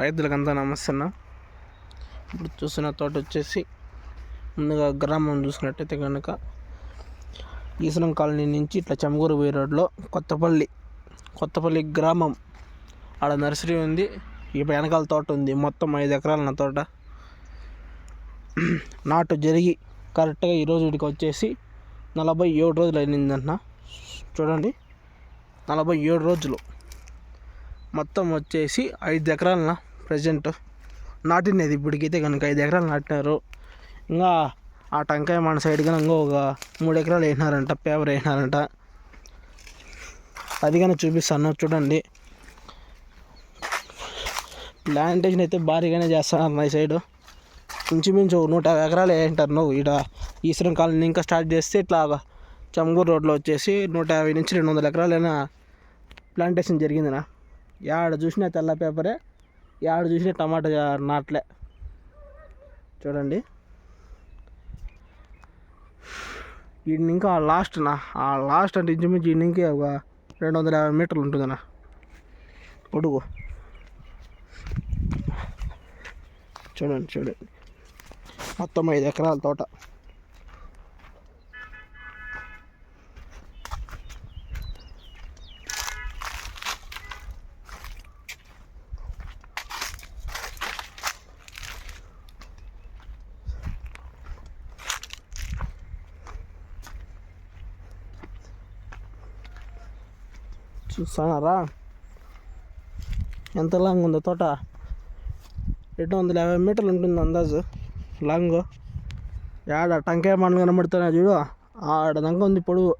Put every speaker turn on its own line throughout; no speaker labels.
రైతులకంతా నమస్తే ఇప్పుడు చూసిన తోట వచ్చేసి ముందుగా గ్రామం చూసినట్టయితే కనుక ఈసనం కాలనీ నుంచి ఇట్లా చెమగూరు పోయే రోడ్లో కొత్తపల్లి కొత్తపల్లి గ్రామం ఆడ నర్సరీ ఉంది. ఈ వెనకాల తోట ఉంది. మొత్తం ఐదు ఎకరాల నా తోట. నాటు జరిగి కరెక్ట్గా ఈరోజు ఇక్కడికి వచ్చేసి నలభై ఏడు రోజులు అయిందన్న. చూడండి. నలభై ఏడు రోజులు. మొత్తం వచ్చేసి ఐదు ఎకరాలన ప్రజెంట్ నాటినది. ఇప్పటికైతే కనుక ఐదు ఎకరాలు నాటినారు. ఇంకా ఆ టెంకాయ మన సైడ్ కనుక ఇంకో ఒక మూడు ఎకరాలు వేసినారంట పేపర్ వేసినారంట. అది కానీ చూపిస్తాను చూడండి. ప్లాంటేషన్ అయితే భారీగానే చేస్తున్నారు నా సైడు. ఇంచుమించు నూట యాభై ఎకరాలు వేయింటారు నువ్వు. ఇక్కడ ఈశ్వరం కాలనీ ఇంకా స్టార్ట్ చేస్తే ఇట్లా చమగూరు రోడ్లో వచ్చేసి నూట యాభై నుంచి రెండు వందల ఎకరాలైనా ప్లాంటేషన్ జరిగిందినా యాడ చూసినా తెల్ల పేపరే యాడ చూసినా టమాటా నాట్లే. చూడండి. వీడిని ఇంకా లాస్ట్ నా ఆ లాస్ట్ అంటే ఇంచుమించు వీడిని ఇంకా ఒక రెండు వందల యాభై మీటర్లు ఉంటుందన్న పొడుగు. చూడండి చూడండి. మొత్తం ఐదు ఎకరాల తోట. చూస్తున్నారా? ఎంత లాంగ్ ఉందో తోట? రెండు వందల యాభై మీటర్లు ఉంటుంది అందాజు. లాంగ్. యాడ టంకాయ మన కనబడుతున్నా చూడు. ఆడ దంక ఉంది పొడుగు.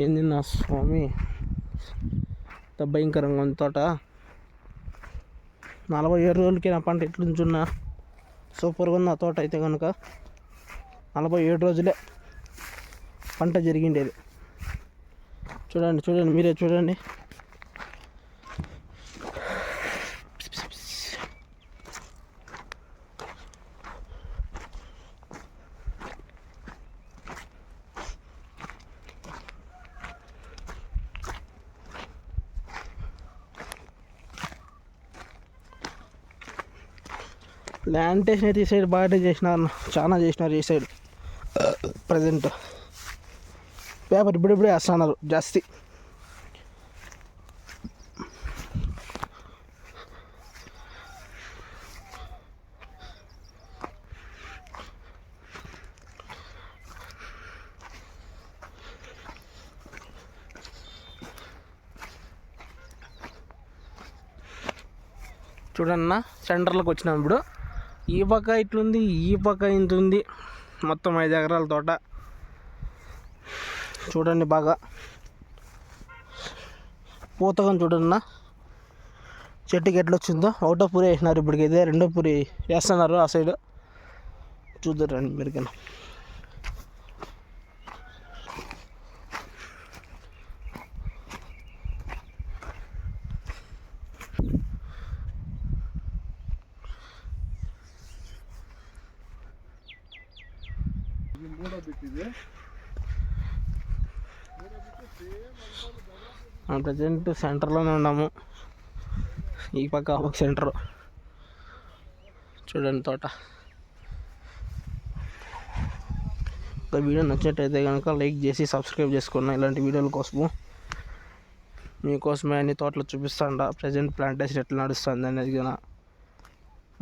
ఏంది నా స్వామి? ఇంత భయంకరంగా ఉంది తోట. నలభై ఏడు రోజులకి నా పంట ఎట్లుంచున్నా? సూపర్గా ఉంది ఆ తోట అయితే కనుక నలభై ఏడు రోజులే పంట జరిగిండేది. చూడండి చూడండి మీరే చూడండి. ప్లాంటేషన్ అయితే ఈ సైడ్ బాగానే చేసినారు చాలా చేసినారు ఈ సైడ్ ప్రజెంట్ పేపర్ ఇప్పుడిప్పుడే వేస్తున్నారు. జాస్తి. చూడన్నా సెంటర్లోకి వచ్చినాం ఇప్పుడు. ఈ పక్క ఇట్లుంది ఈ పక్క ఇంత ఉంది. మొత్తం ఐదు ఎకరాల తోట. చూడండి బాగా. పూతకం చూడన్నా చెట్టుకి ఎట్లా వచ్చిందో. ఒకటో పూరి వేసినారు ఇప్పటికైతే రెండో పూరి వేస్తున్నారు ఆ సైడ్. చూద్దరండి మీరు మనం ప్రజెంట్ సెంటర్లోనే ఉన్నాము. ఈ పక్క ఒక సెంటర్. చూడండి తోట. ఒక వీడియో నచ్చినట్టయితే కనుక లైక్ చేసి సబ్స్క్రైబ్ చేసుకున్నాను ఇలాంటి వీడియోల కోసము మీకోసమే అన్ని తోటలు చూపిస్తాండ. ప్రజెంట్ ప్లాంటేషన్ ఎట్లా నడుస్తుంది అనేది కన్నా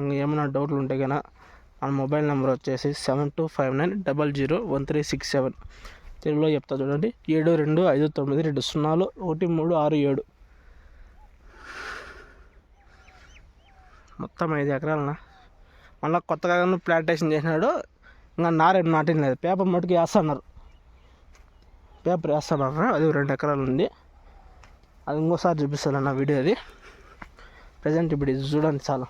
ఇంకా ఏమైనా డౌట్లు ఉంటే కన్నా ఆ మొబైల్ నెంబర్ వచ్చేసి seven two five nine double zero one three six seven. తెలుగులో చెప్తా చూడండి. ఏడు రెండు ఐదు తొమ్మిది రెండు సున్నాలు ఒకటి మూడు ఆరు ఏడు. మొత్తం ఐదు ఎకరాలనా? మళ్ళీ కొత్తగా ప్లాంటేషన్ చేసినాడు ఇంకా నారేం నాటిన లేదు. పేపర్ మటుకు వేస్తున్నారు. పేపర్ వేస్తున్నారు. అది రెండు ఎకరాలు ఉంది. అది ఇంకోసారి చూపిస్తాను నా వీడియో అది. ప్రజెంట్ ఇప్పుడు ఇది చూడండి చాలా.